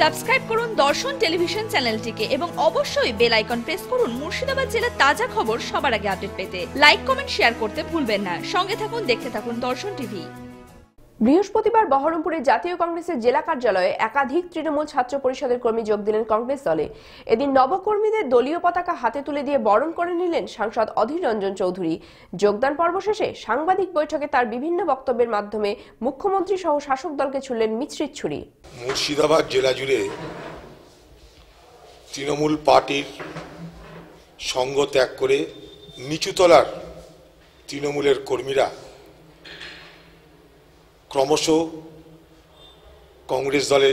Subscribe করুন দর্শন television চ্যানেলটিকে এবং অবশ্যই বেল আইকন প্রেস করুন মুর্শিদাবাদ জেলার তাজা খবর সবার আগে আপডেট পেতে। লাইক, কমেন্ট, শেয়ার করতে ভুলবেন না। সঙ্গে থাকুন, দেখতে থাকুন দর্শন টিভি। বৃহস্পতিবার বহরমপুরে জাতীয় কংগ্রেসের জেলা কার্যালয়ে একাধিক তৃণমূল ছাত্র পরিষদের কর্মী যোগ দিলেন কংগ্রেস দলে। এদিন নবকর্মীদের দলীয় পতাকা হাতে তুলে দিয়ে বরণ করে নিলেন সাংসদ অধীর রঞ্জন চৌধুরী। যোগদান পর্ব শেষে সাংবাদিক বৈঠকে তার বিভিন্ন বক্তব্যের মাধ্যমে মুখ্যমন্ত্রী সহ শাসক দলকে ছুড়লেন মিশ্রিত ছুরি। মুর্শিদাবাদ জেলা জুড়ে তৃণমূল পার্টির সঙ্গ ত্যাগ করে নিচুতলার তৃণমূলের কর্মীরা ক্রমশ কংগ্রেস দলে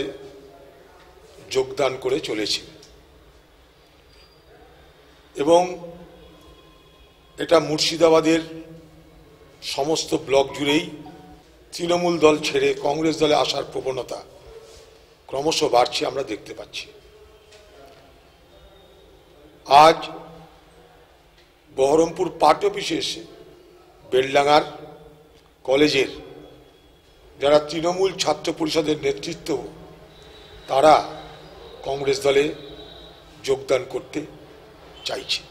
যোগদান করে চলেছে। এবং এটা মুর্শিদাবাদের সমস্ত ব্লক জুড়েই তৃণমূল দল ছেড়ে কংগ্রেস দলে আসার প্রবণতা ক্রমশ বাড়ছে, আমরা দেখতে পাচ্ছি। আজ বহরমপুর পার্টি অফিসে এসে বেলডাঙ্গার কলেজের যারা তৃণমূল ছাত্র পরিষদের নেতৃত্ব, তারা কংগ্রেস দলে যোগদান করতে চাইছে।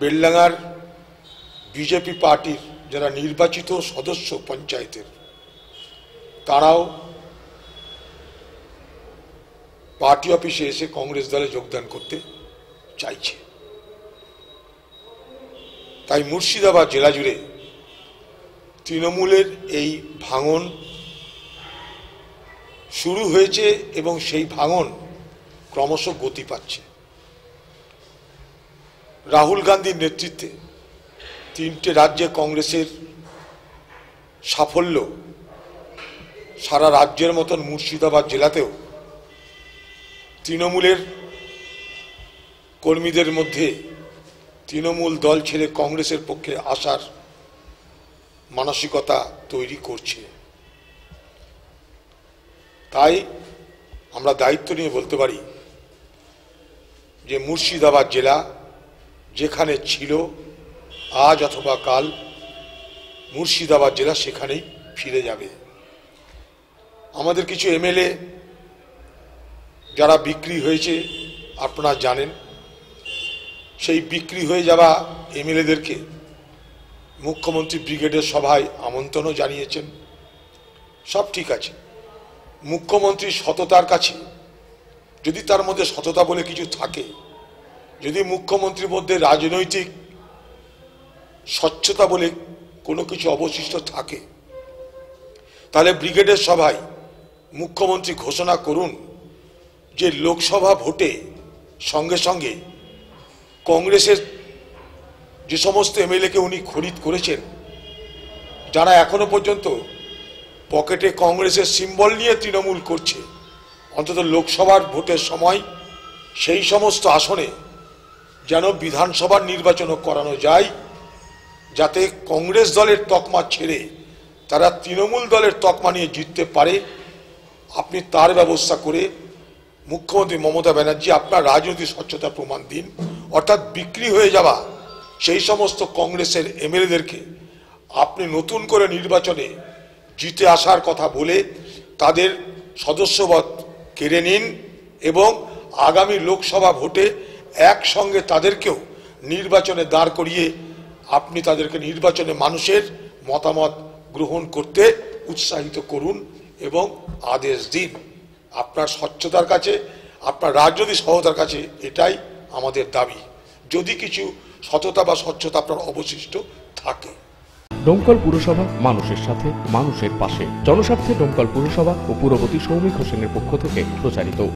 বেলডাঙ্গার বিজেপি পার্টির যারা নির্বাচিত সদস্য পঞ্চায়েতের, তারাও পার্টি অফিসে এসে কংগ্রেস দলে যোগদান করতে চাইছে। তাই মুর্শিদাবাদ জেলা জুড়ে তৃণমূলের এই ভাঙন শুরু হয়েছে এবং সেই ভাঙন ক্রমশ গতি পাচ্ছে। রাহুল গান্ধীর নেতৃত্বে তিনটে রাজ্যে কংগ্রেসের সাফল্য সারা রাজ্যের মতন মুর্শিদাবাদ জেলাতেও তৃণমূলের কর্মীদের মধ্যে তৃণমূল দল ছেড়ে কংগ্রেসের পক্ষে আসার মানসিকতা তৈরি করছে। তাই আমরা দায়িত্ব নিয়ে বলতে পারি যে মুর্শিদাবাদ জেলা যেখানে ছিল আজ অথবা কাল, মুর্শিদাবাদ জেলা সেখানেই ফিরে যাবে। আমাদের কিছু এমএলএ যারা বিক্রি হয়েছে, আপনারা জানেন, সেই বিক্রি হয়ে যাওয়া এমএলএদেরকে মুখ্যমন্ত্রী ব্রিগেডের সভায় আমন্ত্রণও জানিয়েছেন। সব ঠিক আছে। মুখ্যমন্ত্রী সততার কাছে, যদি তার মধ্যে সততা বলে কিছু থাকে, যদি মুখ্যমন্ত্রীর মধ্যে রাজনৈতিক স্বচ্ছতা বলে কোনো কিছু অবশিষ্ট থাকে, তাহলে ব্রিগেডের সভায় মুখ্যমন্ত্রী ঘোষণা করুন যে লোকসভা ভোটে সঙ্গে সঙ্গে কংগ্রেসের যে সমস্ত এমএলএকে উনি খরিদ করেছেন, যারা এখনও পর্যন্ত পকেটে কংগ্রেসের সিম্বল নিয়ে তৃণমূল করছে, অন্তত লোকসভার ভোটের সময় সেই সমস্ত আসনে যেন বিধানসভার নির্বাচনও করানো যায়, যাতে কংগ্রেস দলের তকমা ছেড়ে তারা তৃণমূল দলের তকমা নিয়ে জিততে পারে। আপনি তার ব্যবস্থা করে মুখ্যমন্ত্রী মমতা ব্যানার্জি আপনার রাজনৈতিক স্বচ্ছতা প্রমাণ দিন, অর্থাৎ বিক্রি হয়ে যাওয়া সেই সমস্ত কংগ্রেসের এমএলএদেরকে আপনি নতুন করে নির্বাচনে জিতে আসার কথা বলে তাদের সদস্যপদ কেড়ে নিন এবং আগামী লোকসভা ভোটে একসঙ্গে তাদেরকেও নির্বাচনে দাঁড় করিয়ে আপনি তাদেরকে নির্বাচনে মানুষের মতামত গ্রহণ করতে উৎসাহিত করুন এবং আদেশ দিন। আপনার স্বচ্ছতার কাছে, আপনার রাজনৈতিক সহতার কাছে এটাই আমাদের দাবি। যদি কিছু সততা বা স্বচ্ছতা আপনার অবশিষ্ট থাকে। ডোমকল পুরসভা, মানুষের সাথে, মানুষের পাশে। জনস্বার্থে ডোমকল পুরসভা ও পুরপতি সৌমিক হোসেনের পক্ষ থেকে প্রচারিত।